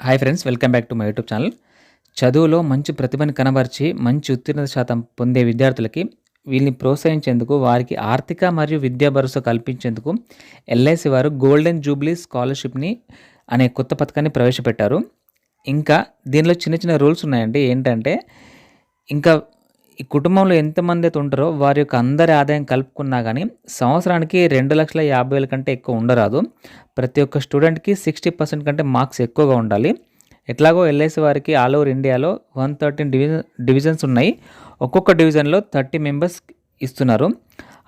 Hi friends welcome back to my YouTube channel చదువులో మంచి ప్రతిభను కనబరిచి మంచి ఉత్తీర్ణత శాతం పొందే విద్యార్థులకి వీళ్ళని ప్రోత్సహించేందుకు వారికి ఆర్థిక మరియు విద్యా భరోసా కల్పించేందుకు ఎల్ఐసి వారు గోల్డెన్ జూబ్లీ స్కాలర్షిప్ని అనే కొత్త పథకాన్ని ప్రవేశపెట్టారు. ఇంకా దీనిలో చిన్న చిన్న రూల్స్ ఉన్నాయండి. ఏంటంటే ఇంకా ఈ కుటుంబంలో ఎంతమంది అయితే ఉంటారో వారి యొక్క అందరి ఆదాయం కలుపుకున్నా కానీ సంవత్సరానికి రెండు లక్షల యాభై వేల కంటే ఎక్కువ ఉండరాదు. ప్రతి ఒక్క స్టూడెంట్కి సిక్స్టీ పర్సెంట్ కంటే మార్క్స్ ఎక్కువగా ఉండాలి. ఎట్లాగో ఎల్ఐసి వారికి ఆల్ ఓవర్ ఇండియాలో వన్ థర్టీన్ డివిజన్ డివిజన్స్ ఉన్నాయి. ఒక్కొక్క డివిజన్లో థర్టీ మెంబర్స్ ఇస్తున్నారు.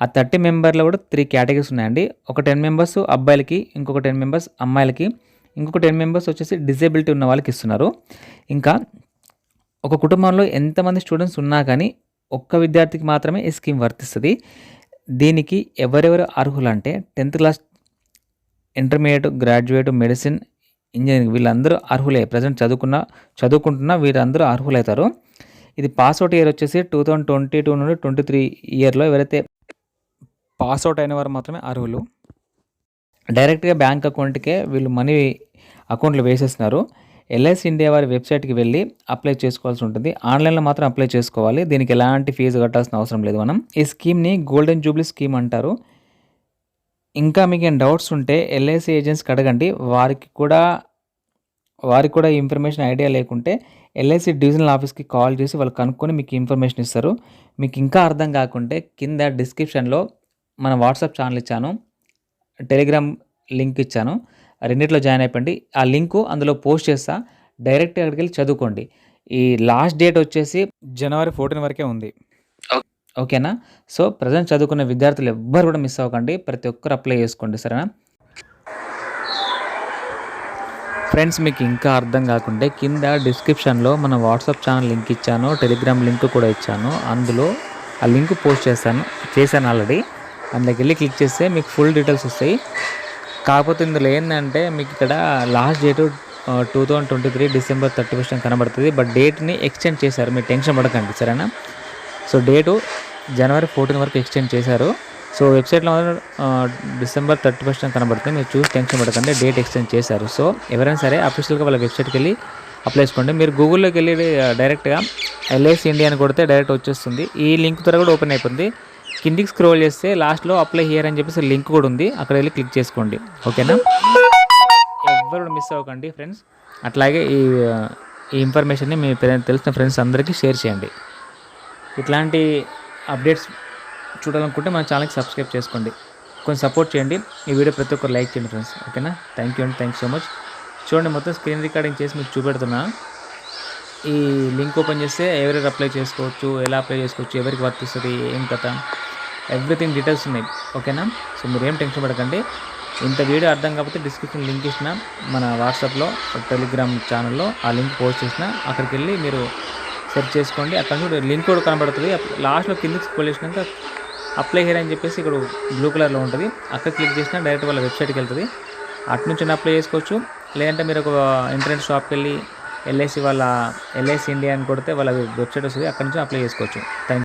ఆ థర్టీ మెంబర్లో కూడా త్రీ కేటగిరీస్ ఉన్నాయండి. ఒక టెన్ మెంబర్స్ అబ్బాయిలకి ఇంకొక టెన్ మెంబర్స్ అమ్మాయిలకి ఇంకొక టెన్ మెంబర్స్ వచ్చేసి డిజేబిలిటీ ఉన్న వాళ్ళకి ఇస్తున్నారు. ఇంకా ఒక కుటుంబంలో ఎంతమంది స్టూడెంట్స్ ఉన్నా కానీ ఒక్క విద్యార్థికి మాత్రమే ఈ స్కీమ్ వర్తిస్తుంది. దీనికి ఎవరెవరు అర్హులు అంటే tenth class intermediate graduate medicine engineering వీళ్ళందరూ అర్హులే. ప్రజెంట్ చదువుకున్న చదువుకుంటున్న వీరందరూ అర్హులవుతారు ఇది పాస్అవుట్ ఇయర్ వచ్చేసి టూ థౌజండ్ ట్వంటీ టూ నుండి ట్వంటీ త్రీ ఇయర్లో ఎవరైతే పాస్అవుట్ అయిన వారు మాత్రమే అర్హులు. డైరెక్ట్గా బ్యాంక్ అకౌంట్కే వీళ్ళు మనీ అకౌంట్లో వేసేస్తున్నారు. ఎల్ఐసి ఇండియా వారి వెబ్సైట్కి వెళ్ళి అప్లై చేసుకోవాల్సి ఉంటుంది. ఆన్లైన్లో మాత్రం అప్లై చేసుకోవాలి. దీనికి ఎలాంటి ఫీజు కట్టాల్సిన అవసరం లేదు మనం. ఈ స్కీమ్ని గోల్డెన్ జూబ్లీ స్కీమ్ అంటారు. ఇంకా మీకు ఏం డౌట్స్ ఉంటే ఎల్ఐసి ఏజెంట్స్కి అడగండి. వారికి కూడా వారికి కూడా ఇన్ఫర్మేషన్ ఐడియా లేకుంటే ఎల్ఐసి డివిజనల్ ఆఫీస్కి కాల్ చేసి వాళ్ళు కనుక్కొని మీకు ఇన్ఫర్మేషన్ ఇస్తారు. మీకు ఇంకా అర్థం కాకుంటే కింద డిస్క్రిప్షన్లో మన వాట్సాప్ ఛానల్ ఇచ్చాను. టెలిగ్రామ్ లింక్ ఇచ్చాను. రెండిట్లో జాయిన్ అయిపోండి. ఆ లింకు అందులో పోస్ట్ చేస్తా. డైరెక్ట్ అక్కడికి వెళ్ళి చదువుకోండి. ఈ లాస్ట్ డేట్ వచ్చేసి జనవరి ఫోర్టీన్ వరకే ఉంది. ఓకేనా? సో ప్రజెంట్ చదువుకున్న విద్యార్థులు ఎవ్వరు కూడా మిస్ అవ్వకండి. ప్రతి ఒక్కరు అప్లై చేసుకోండి. సరేనా? ఫ్రెండ్స్ మీకు ఇంకా అర్థం కాకుంటే కింద డిస్క్రిప్షన్లో మన వాట్సాప్ ఛానల్ లింక్ ఇచ్చాను. టెలిగ్రామ్ లింక్ కూడా ఇచ్చాను. అందులో ఆ లింక్ పోస్ట్ చేశాను. చేశాను ఆల్రెడీ. అందులోకి వెళ్ళి క్లిక్ చేస్తే మీకు ఫుల్ డీటెయిల్స్ వస్తాయి. కాకపోతే ఇందులో ఏంటంటే మీకు ఇక్కడ last date two thousand twenty three December thirty first కనబడుతుంది బట్ డేట్ని ఎక్స్టెండ్ చేశారు. మీరు టెన్షన్ పడకండి. సరేనా? సో డేటు జనవరి ఫోర్టీన్ వరకు ఎక్స్టెండ్ చేశారు. సో వెబ్సైట్లో డిసెంబర్ థర్టీ ఫస్ట్ కనబడుతుంది. మీరు చూసి టెన్షన్ పడకండి. డేట్ ఎక్స్టెండ్ చేశారు. సో ఎవరైనా సరే అఫీషియల్గా వాళ్ళ వెబ్సైట్కి వెళ్ళి అప్లై చేసుకోండి. మీరు గూగుల్లోకి వెళ్ళి డైరెక్ట్గా ఎల్ఐసి ఇండియా అని కొడితే డైరెక్ట్ వచ్చేస్తుంది. ఈ లింక్ ద్వారా కూడా ఓపెన్ అయిపోతుంది. కిందికి స్క్రోల్ చేస్తే లాస్ట్లో అప్లై హియర్ అని చెప్పేసి లింక్ కూడా ఉంది. అక్కడ వెళ్ళి క్లిక్ చేసుకోండి. ఓకేనా? ఎవరు మిస్ అవ్వకండి ఫ్రెండ్స్ అట్లాగే ఈ ఈ ఇన్ఫర్మేషన్ని మీ తెలిసిన ఫ్రెండ్స్ అందరికీ షేర్ చేయండి. ఇట్లాంటి అప్డేట్స్ చూడాలనుకుంటే మన ఛానల్కి సబ్స్క్రైబ్ చేసుకోండి. కొంచెం సపోర్ట్ చేయండి. ఈ వీడియో ప్రతి ఒక్కరు లైక్ చేయండి ఫ్రెండ్స్ ఓకేనా? థ్యాంక్ యూ అండి థ్యాంక్ సో మచ్ చూడండి మొత్తం స్క్రీన్ రికార్డింగ్ చేసి మీకు చూపెడుతున్నా. ఈ లింక్ ఓపెన్ చేస్తే ఎవరెవరు అప్లై చేసుకోవచ్చు ఎలా అప్లై చేసుకోవచ్చు ఎవరికి వర్తిస్తుంది ఏం కథ? ఎవ్రీథింగ్ డీటెయిల్స్ ఉన్నాయి ఓకేనా? సో మీరు ఏం టెన్షన్ పడకండి. ఇంత వీడియో అర్థం కాకపోతే డిస్క్రిప్షన్ లింక్ ఇచ్చిన మన వాట్సాప్లో టెలిగ్రామ్ ఛానల్లో ఆ లింక్ పోస్ట్ చేసిన. అక్కడికి వెళ్ళి మీరు సెర్చ్ చేసుకోండి. అక్కడ నుండి లింక్ కూడా కనబడుతుంది. లాస్ట్లో కిందకి స్క్రోల్ చేసినాక అప్లై హియర్ అని చెప్పేసి ఇక్కడ బ్లూ కలర్లో ఉంటుంది. అక్కడ క్లిక్ చేసినా డైరెక్ట్ వాళ్ళ వెబ్సైట్కి వెళ్తుంది. అటు నుంచి అప్లై చేసుకోవచ్చు. లేదంటే మీరు ఒక ఇంటర్నెట్ షాప్కి వెళ్ళి ఎల్ఐసి వాళ్ళ ఎల్ఐసి ఇండియా అని కొడితే వాళ్ళ వెబ్సైట్ వస్తుంది. అక్కడ నుంచి అప్లై చేసుకోవచ్చు. థ్యాంక్